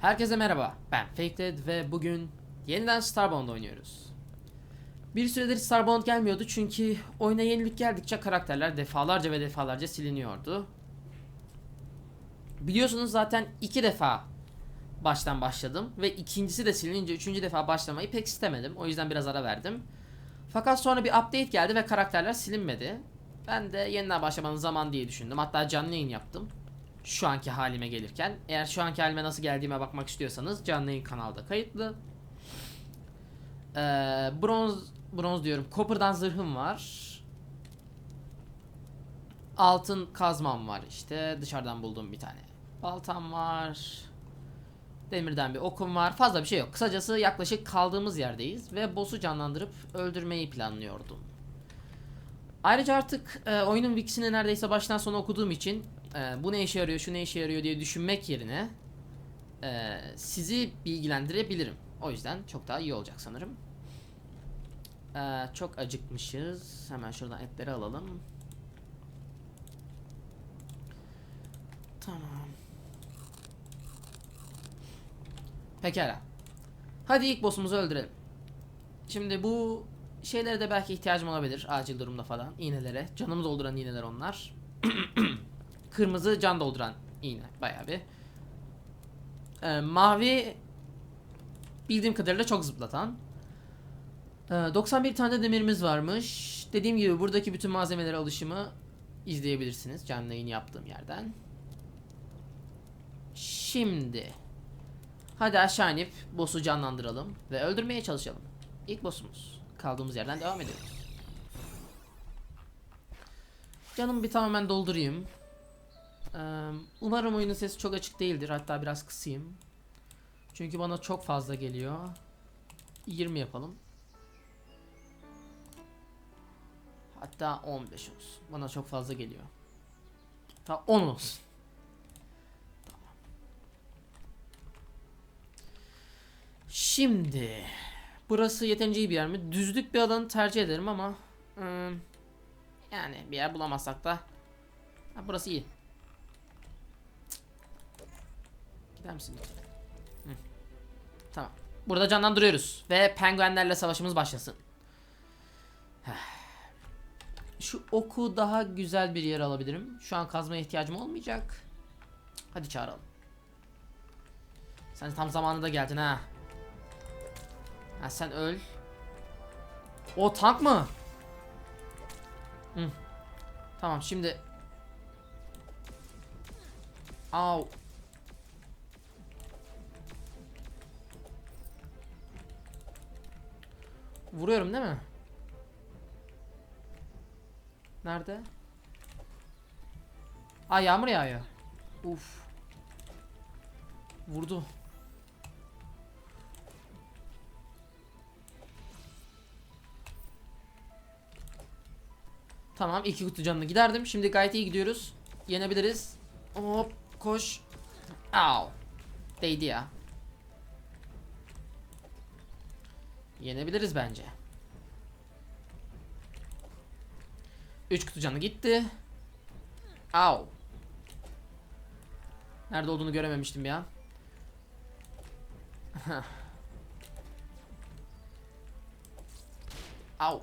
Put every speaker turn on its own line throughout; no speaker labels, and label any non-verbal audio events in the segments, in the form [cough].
Herkese merhaba, ben Faked ve bugün yeniden Starbound oynuyoruz. Bir süredir Starbound gelmiyordu çünkü oyuna yenilik geldikçe karakterler defalarca ve defalarca siliniyordu. Biliyorsunuz zaten iki defa baştan başladım ve ikincisi de silinince üçüncü defa başlamayı pek istemedim. O yüzden biraz ara verdim. Fakat sonra bir update geldi ve karakterler silinmedi. Ben de yeniden başlamanın zaman diye düşündüm. Hatta canlı yayın yaptım şu anki halime gelirken. Eğer şu anki halime nasıl geldiğime bakmak istiyorsanız canlı yayın kanalda kayıtlı. Ee, bronz bronz diyorum. Copper'dan zırhım var. Altın kazmam var işte. Dışarıdan bulduğum bir tane. Baltam var. Demirden bir okum var. Fazla bir şey yok. Kısacası yaklaşık kaldığımız yerdeyiz ve boss'u canlandırıp öldürmeyi planlıyordum. Ayrıca artık e, oyunun wikisini neredeyse baştan sona okuduğum için e, bu ne işe yarıyor, şu ne işe yarıyor diye düşünmek yerine e, sizi bilgilendirebilirim. O yüzden çok daha iyi olacak sanırım. E, çok acıkmışız. Hemen şuradan etleri alalım. Tamam. Pekala. Hadi ilk boss'umuzu öldürelim. Şimdi bu şeylere de belki ihtiyacım olabilir acil durumda falan. İğnelere. Canımı dolduran iğneler onlar. [clears throat] Kırmızı can dolduran iğne. Bayağı bir. Ee, mavi bildiğim kadarıyla çok zıplatan. Ee, 91 tane de demirimiz varmış. Dediğim gibi buradaki bütün malzemelere alışımı izleyebilirsiniz canlı yayın yaptığım yerden. Şimdi hadi aşağı inip boss'u canlandıralım ve öldürmeye çalışalım. İlk boss'umuz. Kaldığımız yerden devam ediyoruz. Canımı bir tamamen doldurayım. Umarım oyunun sesi çok açık değildir. Hatta biraz kısayım. Çünkü bana çok fazla geliyor. 20 yapalım. Hatta 15 olsun. Bana çok fazla geliyor. Hatta 10 olsun. Tamam. Şimdi burası yeterince iyi bir yer mi? Düzlük bir alanı tercih ederim ama yani bir yer bulamazsak da burası iyi. Gider misin? Hı. Tamam. Burada canlandırıyoruz ve penguenlerle savaşımız başlasın. Şu oku daha güzel bir yer alabilirim. Şu an kazmaya ihtiyacım olmayacak. Hadi çağıralım. Sen tam zamanında geldin ha. Ha sen öl. O tank mı? Hı. Tamam şimdi. Au. Vuruyorum değil mi? Nerede? Aa yağmur yağıyor. Uf. Vurdu. Tamam iki kutu canını giderdim. Şimdi gayet iyi gidiyoruz. Yenebiliriz. Hop koş. Au. Değdi ya. Yenebiliriz bence. 3 kutu canı gitti. Au. Nerede olduğunu görememiştim ya. [laughs] Au.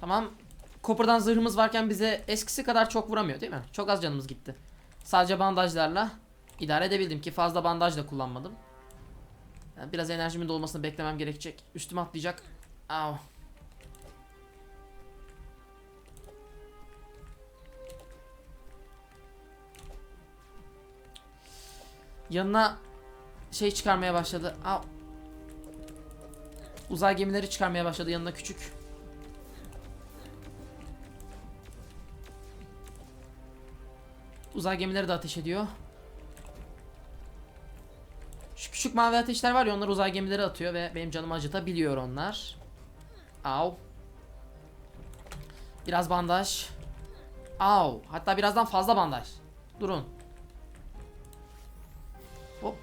Tamam. Copper'dan zırhımız varken bize eskisi kadar çok vuramıyor değil mi? Çok az canımız gitti. Sadece bandajlarla idare edebildim ki fazla bandaj da kullanmadım. Yani biraz enerjimin dolmasını beklemem gerekecek. Üstüme atlayacak. Au. Yanına şey çıkarmaya başladı. Au. Uzay gemileri çıkarmaya başladı yanına küçük. Uzay gemileri de ateş ediyor. Şu küçük mavi ateşler var ya onlar uzay gemileri atıyor ve benim canımı acıtabiliyor onlar. Au. Biraz bandaj. Au. Hatta birazdan fazla bandaj. Durun. Hop.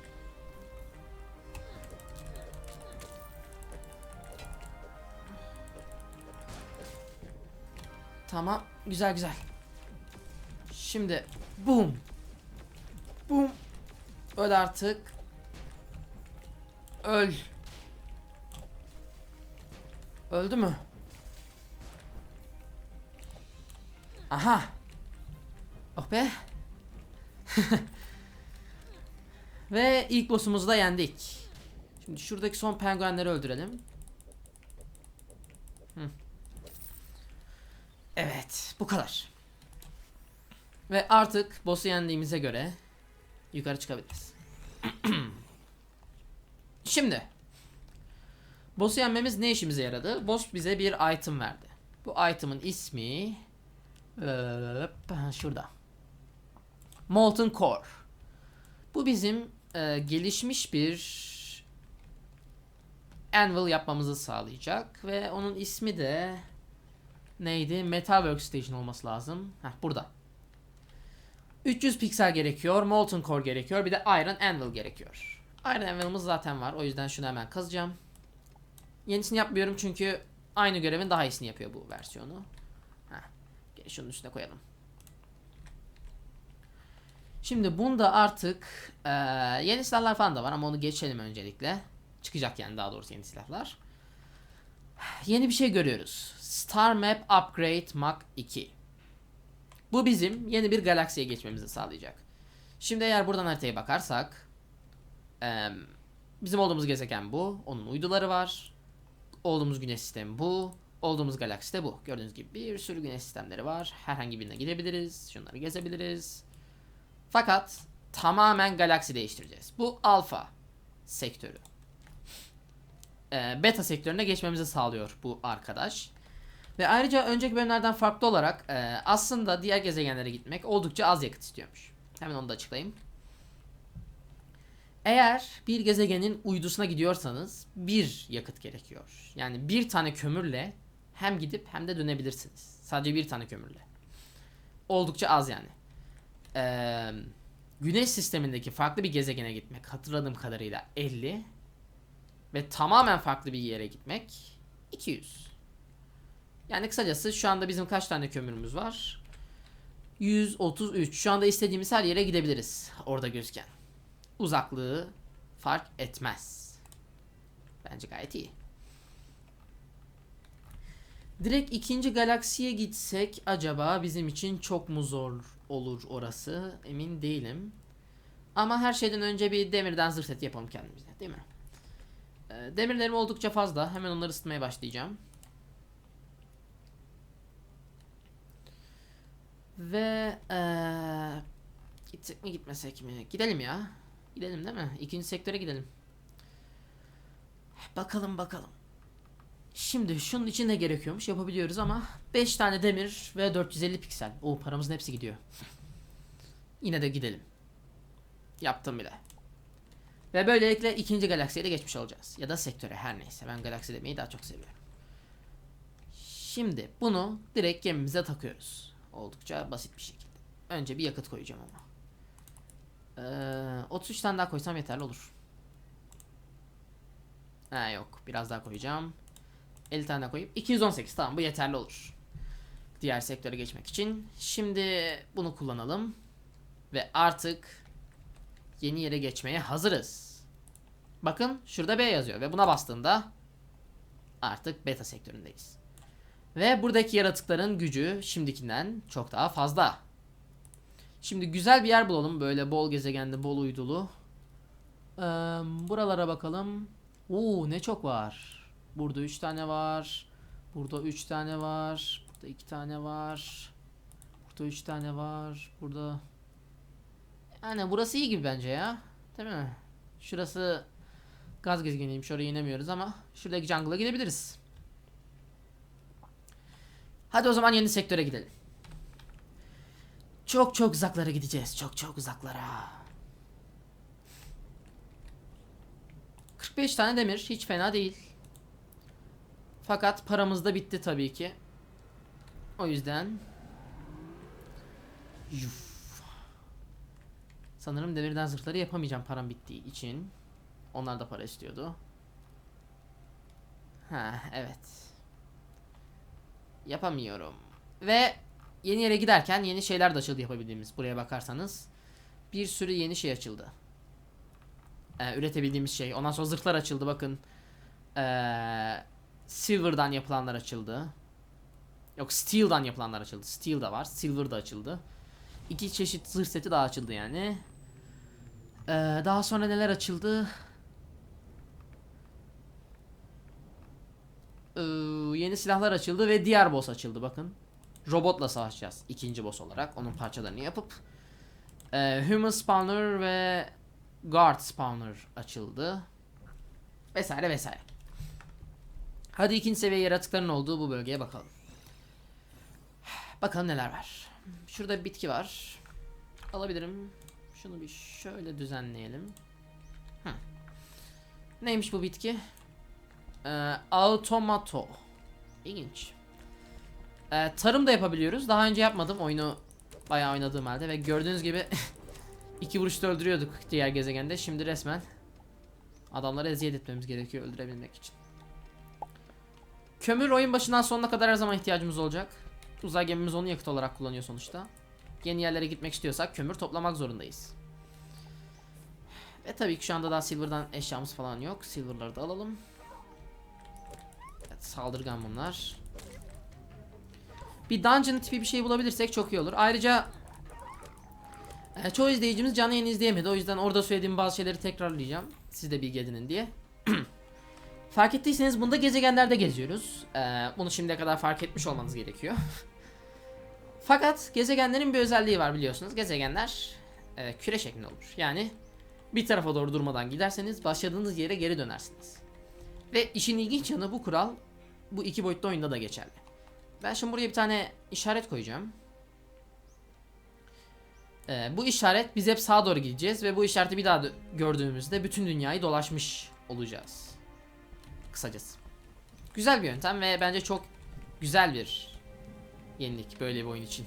Tamam. Güzel güzel. Şimdi boom. Boom. Öl artık. Öl. Öldü mü? Aha. Oh be. [laughs] Ve ilk boss'umuzu da yendik. Şimdi şuradaki son penguenleri öldürelim. Hı. Evet, bu kadar. Ve artık boss'u yendiğimize göre yukarı çıkabiliriz. [clears throat] Şimdi boss'u yenmemiz ne işimize yaradı? Boss bize bir item verdi. Bu item'ın ismi şurada. Molten Core. Bu bizim e, gelişmiş bir anvil yapmamızı sağlayacak ve onun ismi de neydi? Metal Workstation olması lazım. Heh, burada. 300 piksel gerekiyor, Molten Core gerekiyor, bir de Iron Anvil gerekiyor. Iron Anvil'ımız zaten var, o yüzden şunu hemen kazacağım. Yenisini yapmıyorum çünkü aynı görevin daha iyisini yapıyor bu versiyonu. Heh, şunun üstüne koyalım. Şimdi bunda artık eee, yeni silahlar falan da var ama onu geçelim öncelikle. Çıkacak yani daha doğrusu yeni silahlar. Yeni bir şey görüyoruz. Star Map Upgrade Mach 2. Bu bizim yeni bir galaksiye geçmemizi sağlayacak. Şimdi eğer buradan haritaya bakarsak bizim olduğumuz gezegen bu. Onun uyduları var. Olduğumuz güneş sistemi bu. Olduğumuz galaksi de bu. Gördüğünüz gibi bir sürü güneş sistemleri var. Herhangi birine gidebiliriz. Şunları gezebiliriz. Fakat tamamen galaksi değiştireceğiz. Bu alfa sektörü. Beta sektörüne geçmemizi sağlıyor bu arkadaş. Ve ayrıca önceki bölümlerden farklı olarak e, aslında diğer gezegenlere gitmek oldukça az yakıt istiyormuş. Hemen onu da açıklayayım. Eğer bir gezegenin uydusuna gidiyorsanız bir yakıt gerekiyor. Yani bir tane kömürle hem gidip hem de dönebilirsiniz. Sadece bir tane kömürle. Oldukça az yani. Ee, güneş sistemindeki farklı bir gezegene gitmek hatırladığım kadarıyla 50 ve tamamen farklı bir yere gitmek 200. Yani kısacası şu anda bizim kaç tane kömürümüz var? 133. Şu anda istediğimiz her yere gidebiliriz orada gözüken. Uzaklığı fark etmez. Bence gayet iyi. Direkt ikinci galaksiye gitsek acaba bizim için çok mu zor olur orası? Emin değilim. Ama her şeyden önce bir demirden zırh seti yapalım kendimize değil mi? Ee, demirlerim oldukça fazla. Hemen onları ısıtmaya başlayacağım. Ve ee, gitsek mi gitmesek mi? Gidelim ya. Gidelim değil mi? İkinci sektöre gidelim. Bakalım bakalım. Şimdi şunun için ne gerekiyormuş yapabiliyoruz ama 5 tane demir ve 450 piksel. O paramızın hepsi gidiyor. [laughs] Yine de gidelim. Yaptım bile. Ve böylelikle ikinci galaksiye de geçmiş olacağız. Ya da sektöre her neyse. Ben galaksi demeyi daha çok seviyorum. Şimdi bunu direkt gemimize takıyoruz. Oldukça basit bir şekilde. Önce bir yakıt koyacağım ama. Ee, 33 tane daha koysam yeterli olur. Ha yok. Biraz daha koyacağım. 50 tane daha koyup 218 tamam bu yeterli olur. Diğer sektöre geçmek için. Şimdi bunu kullanalım. Ve artık yeni yere geçmeye hazırız. Bakın şurada B yazıyor ve buna bastığımda artık beta sektöründeyiz. Ve buradaki yaratıkların gücü şimdikinden çok daha fazla. Şimdi güzel bir yer bulalım böyle bol gezegenli, bol uydulu. Ee, buralara bakalım. Oo ne çok var. Burada 3 tane var. Burada 3 tane var. Burada 2 tane var. Burada 3 tane var. Burada yani burası iyi gibi bence ya. Değil mi? Şurası gaz gezegeniymiş. Oraya inemiyoruz ama şuradaki jungle'a gidebiliriz. Hadi o zaman yeni sektöre gidelim. Çok çok uzaklara gideceğiz. Çok çok uzaklara. 45 tane demir hiç fena değil. Fakat paramız da bitti tabii ki. O yüzden Yuf. Sanırım demirden zırhları yapamayacağım param bittiği için. Onlar da para istiyordu. Ha evet. Yapamıyorum. Ve yeni yere giderken yeni şeyler de açıldı yapabildiğimiz buraya bakarsanız. Bir sürü yeni şey açıldı. Ee, üretebildiğimiz şey. Ondan sonra zırhlar açıldı bakın. Ee, silver'dan yapılanlar açıldı. Yok steel'dan yapılanlar açıldı. Steel da var. Silver da açıldı. İki çeşit zırh seti daha açıldı yani. Ee, daha sonra neler açıldı? Ee, yeni silahlar açıldı ve diğer boss açıldı bakın. Robotla savaşacağız ikinci boss olarak. Onun parçalarını yapıp. Ee, Human Spawner ve Guard Spawner açıldı. Vesaire vesaire. Hadi ikinci seviye yaratıkların olduğu bu bölgeye bakalım. Bakalım neler var. Şurada bitki var. Alabilirim. Şunu bir şöyle düzenleyelim. Hı. Neymiş bu bitki? Ee, automato. İlginç. Ee, tarım da yapabiliyoruz. Daha önce yapmadım oyunu bayağı oynadığım halde ve gördüğünüz gibi [laughs] iki vuruşta öldürüyorduk diğer gezegende. Şimdi resmen adamları eziyet etmemiz gerekiyor öldürebilmek için. Kömür oyun başından sonuna kadar her zaman ihtiyacımız olacak. Uzay gemimiz onu yakıt olarak kullanıyor sonuçta. Yeni yerlere gitmek istiyorsak kömür toplamak zorundayız. Ve tabii ki şu anda daha silver'dan eşyamız falan yok. Silver'ları da alalım. Evet, saldırgan bunlar. Bir dungeon tipi bir şey bulabilirsek çok iyi olur. Ayrıca e, çoğu izleyicimiz canlı yayın izleyemedi. O yüzden orada söylediğim bazı şeyleri tekrarlayacağım. Siz de bilgi edinin diye. [clears throat] fark ettiyseniz bunda gezegenlerde geziyoruz. E, bunu şimdiye kadar fark etmiş olmanız gerekiyor. [laughs] Fakat gezegenlerin bir özelliği var biliyorsunuz. Gezegenler e, küre şeklinde olur. Yani bir tarafa doğru durmadan giderseniz başladığınız yere geri dönersiniz. Ve işin ilginç yanı bu kural bu iki boyutlu oyunda da geçerli. Ben şimdi buraya bir tane işaret koyacağım. Ee, bu işaret biz hep sağa doğru gideceğiz ve bu işareti bir daha gördüğümüzde bütün dünyayı dolaşmış olacağız. Kısacası. Güzel bir yöntem ve bence çok güzel bir yenilik böyle bir oyun için.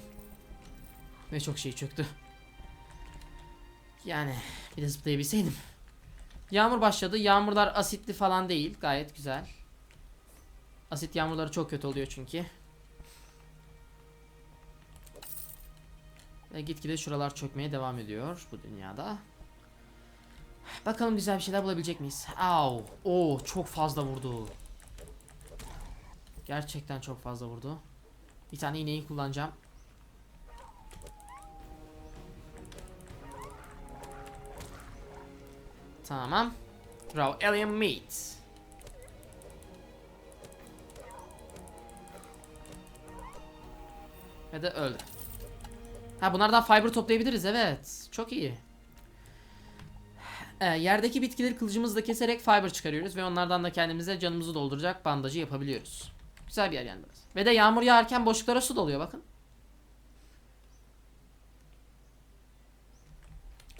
Ve çok şey çöktü. Yani bir de zıplayabilseydim. Yağmur başladı. Yağmurlar asitli falan değil. Gayet güzel. Asit yağmurları çok kötü oluyor çünkü. Ve gitgide şuralar çökmeye devam ediyor bu dünyada. Bakalım güzel bir şeyler bulabilecek miyiz? Au. Oo çok fazla vurdu. Gerçekten çok fazla vurdu. Bir tane iğneyi kullanacağım. Tamam. Raw alien meat. Ve de öldü. Ha bunlardan fiber toplayabiliriz evet. Çok iyi. Ee, yerdeki bitkileri kılıcımızla keserek fiber çıkarıyoruz ve onlardan da kendimize canımızı dolduracak bandajı yapabiliyoruz. Güzel bir yer yani burası. Ve de yağmur yağarken boşluklara su doluyor bakın.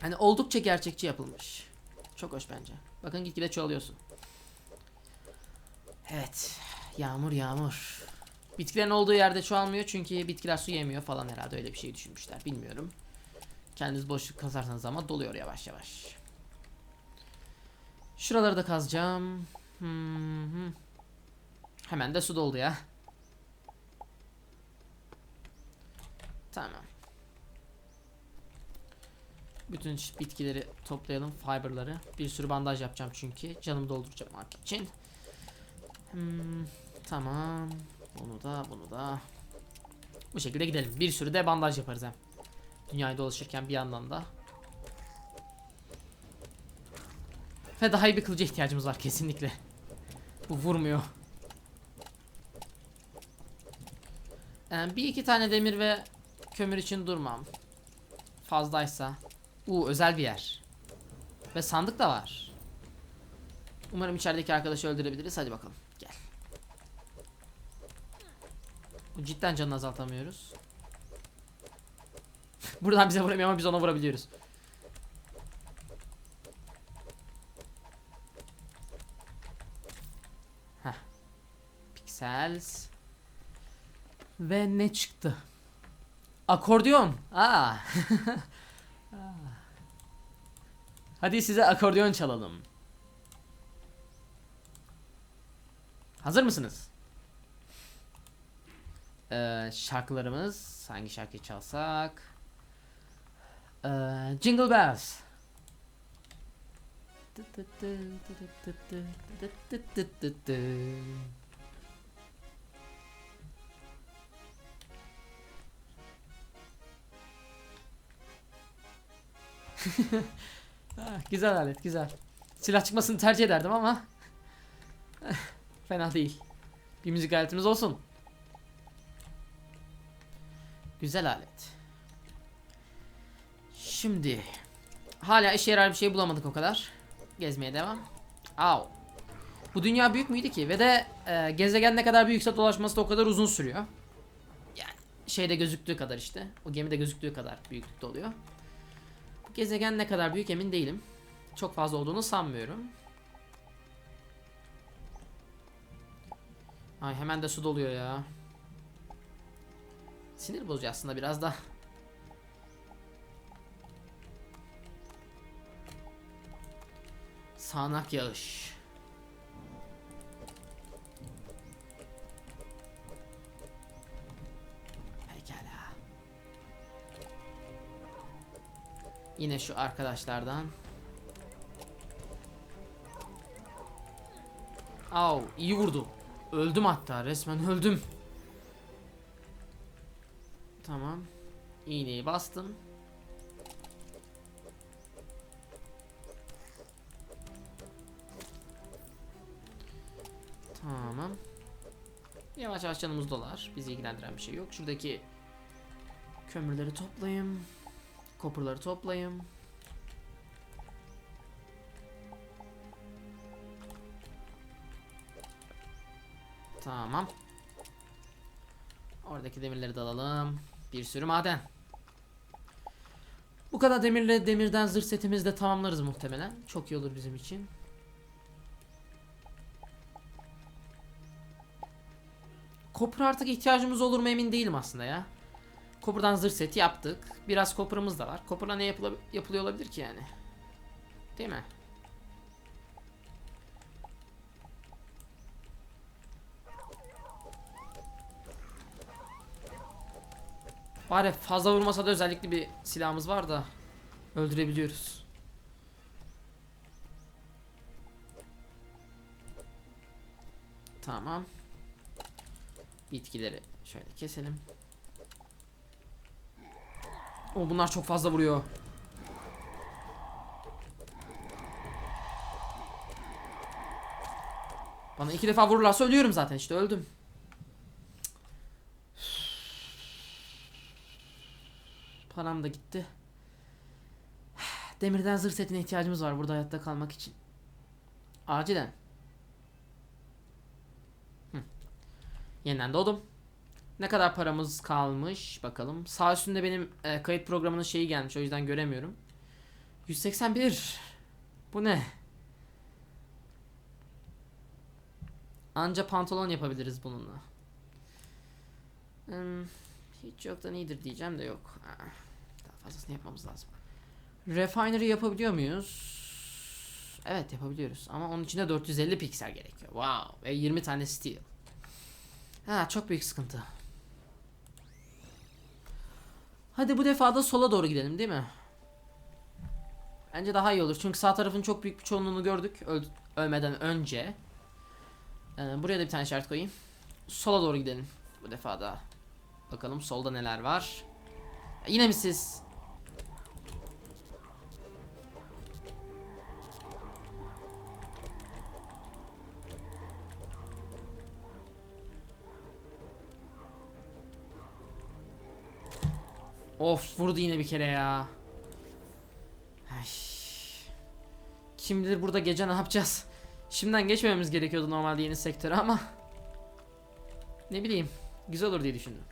Hani oldukça gerçekçi yapılmış. Çok hoş bence. Bakın gitgide çoğalıyorsun. Evet. Yağmur yağmur. Bitkilerin olduğu yerde çoğalmıyor çünkü bitkiler su yemiyor falan herhalde öyle bir şey düşünmüşler. Bilmiyorum. Kendiniz boşluk kazarsanız ama doluyor yavaş yavaş. Şuraları da kazacağım. Hı. Hemen de su doldu ya. Tamam. Bütün bitkileri toplayalım, fiberları. Bir sürü bandaj yapacağım çünkü canımı dolduracağım için. Hmm, tamam. Bunu da, bunu da. Bu şekilde gidelim. Bir sürü de bandaj yaparız hem. Dünyayı dolaşırken bir yandan da. Ve daha iyi bir kılıca ihtiyacımız var kesinlikle. Bu vurmuyor. Ee, bir iki tane demir ve kömür için durmam. Fazlaysa. Uu özel bir yer. Ve sandık da var. Umarım içerideki arkadaşı öldürebiliriz. Hadi bakalım. Cidden canını azaltamıyoruz. [laughs] Buradan bize vuramıyor ama biz ona vurabiliyoruz. Heh. Pixels. Ve ne çıktı? Akordeon. Aa. [laughs] Hadi size akordeon çalalım. Hazır mısınız? Ee, şarkılarımız hangi şarkıyı çalsak? Ee, Jingle Bells. Güzel alet güzel. Silah çıkmasını tercih ederdim ama [laughs] fena değil. Bir müzik aletimiz olsun. Güzel alet. Şimdi hala işe yarar bir şey bulamadık o kadar. Gezmeye devam. Au. Bu dünya büyük müydü ki? Ve de e, gezegen ne kadar büyükse dolaşması da o kadar uzun sürüyor. Yani şeyde gözüktüğü kadar işte. O gemide gözüktüğü kadar büyüklükte oluyor. Bu gezegen ne kadar büyük emin değilim. Çok fazla olduğunu sanmıyorum. Ay hemen de su doluyor ya. Sinir bozucu aslında biraz da. Sağanak yağış. Pekala. Yine şu arkadaşlardan. Au iyi vurdu. Öldüm hatta resmen öldüm. Tamam. İğneyi bastım. Tamam. Yavaş yavaş canımız dolar. Bizi ilgilendiren bir şey yok. Şuradaki kömürleri toplayayım. Kopurları toplayayım. Tamam. Oradaki demirleri de alalım. Bir sürü maden. Bu kadar demirle demirden zırh setimizi de tamamlarız muhtemelen. Çok iyi olur bizim için. Kopra artık ihtiyacımız olur mu emin değilim aslında ya. Kopurdan zırh seti yaptık. Biraz kopurumuz da var. Kopurla ne yapıla- yapılıyor olabilir ki yani? Değil mi? Bari fazla vurmasa da özellikle bir silahımız var da öldürebiliyoruz. Tamam. Bitkileri şöyle keselim. O bunlar çok fazla vuruyor. Bana iki defa vururlarsa ölüyorum zaten işte öldüm. Da gitti. Demirden zırh setine ihtiyacımız var burada hayatta kalmak için. Acilen. Yeniden doğdum. Ne kadar paramız kalmış bakalım. Sağ üstünde benim e, kayıt programının şeyi gelmiş o yüzden göremiyorum. 181. Bu ne? Anca pantolon yapabiliriz bununla. Hmm, hiç yoktan iyidir diyeceğim de yok. Fazlasını yapmamız lazım. Refinery yapabiliyor muyuz? Evet yapabiliyoruz ama onun için de 450 piksel gerekiyor. Wow ve 20 tane steel. Ha çok büyük sıkıntı. Hadi bu defa da sola doğru gidelim değil mi? Bence daha iyi olur çünkü sağ tarafın çok büyük bir çoğunluğunu gördük öl- ölmeden önce. Ee, buraya da bir tane işaret koyayım. Sola doğru gidelim bu defa da. Bakalım solda neler var. Yine mi siz? Of vurdu yine bir kere ya. Ay. Kim bilir burada gece ne yapacağız? Şimdiden geçmememiz gerekiyordu normalde yeni sektöre ama ne bileyim güzel olur diye düşündüm.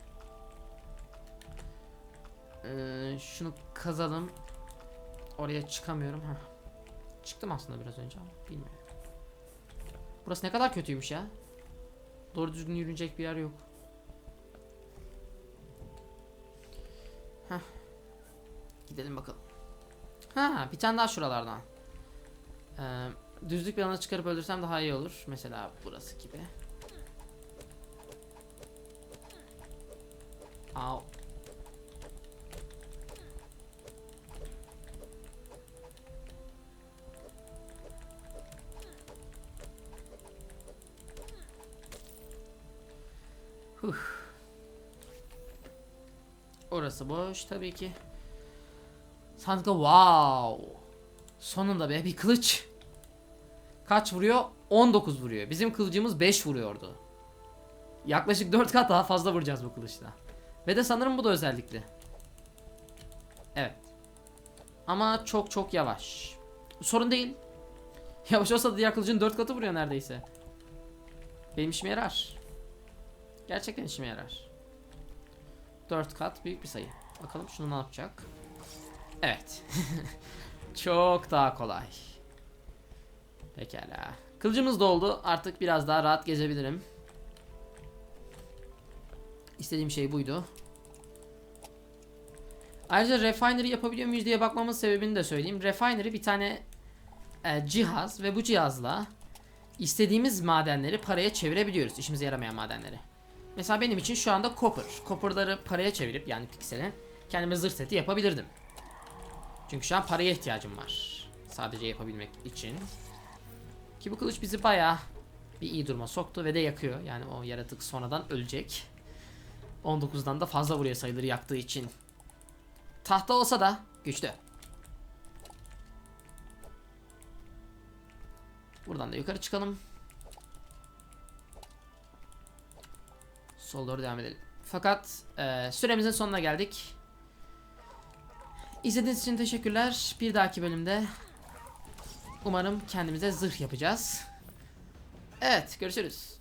Ee, şunu kazalım. Oraya çıkamıyorum. ha. Çıktım aslında biraz önce ama bilmiyorum. Burası ne kadar kötüymüş ya. Doğru düzgün yürünecek bir yer yok. Gidelim bakalım. Ha, bir tane daha şuralardan. Ee, düzlük bir alana çıkarıp öldürsem daha iyi olur. Mesela burası gibi. Au. Huh. Orası boş tabii ki. Sandıkta wow. Sonunda be bir kılıç. Kaç vuruyor? 19 vuruyor. Bizim kılıcımız 5 vuruyordu. Yaklaşık 4 kat daha fazla vuracağız bu kılıçla. Ve de sanırım bu da özellikli. Evet. Ama çok çok yavaş. Sorun değil. [laughs] Yavaş olsa diğer kılıcın 4 katı vuruyor neredeyse. Benim işime yarar. Gerçekten işime yarar. 4 kat büyük bir sayı. Bakalım şunu ne yapacak. Evet. [laughs] çok daha kolay. Pekala. Kılıcımız doldu. Artık biraz daha rahat gezebilirim. İstediğim şey buydu. Ayrıca refinery yapabiliyor muyuz diye bakmamın sebebini de söyleyeyim. Refinery bir tane e, cihaz ve bu cihazla istediğimiz madenleri paraya çevirebiliyoruz. İşimize yaramayan madenleri. Mesela benim için şu anda copper. Copper'ları paraya çevirip yani piksele kendime zırh seti yapabilirdim. Çünkü şu an paraya ihtiyacım var. Sadece yapabilmek için. Ki bu kılıç bizi bayağı bir iyi duruma soktu ve de yakıyor. Yani o yaratık sonradan ölecek. 19'dan da fazla vuruyor sayıları yaktığı için. Tahta olsa da güçlü. Buradan da yukarı çıkalım. Sol doğru devam edelim. Fakat e, süremizin sonuna geldik. İzlediğiniz için teşekkürler. Bir dahaki bölümde umarım kendimize zırh yapacağız. Evet görüşürüz.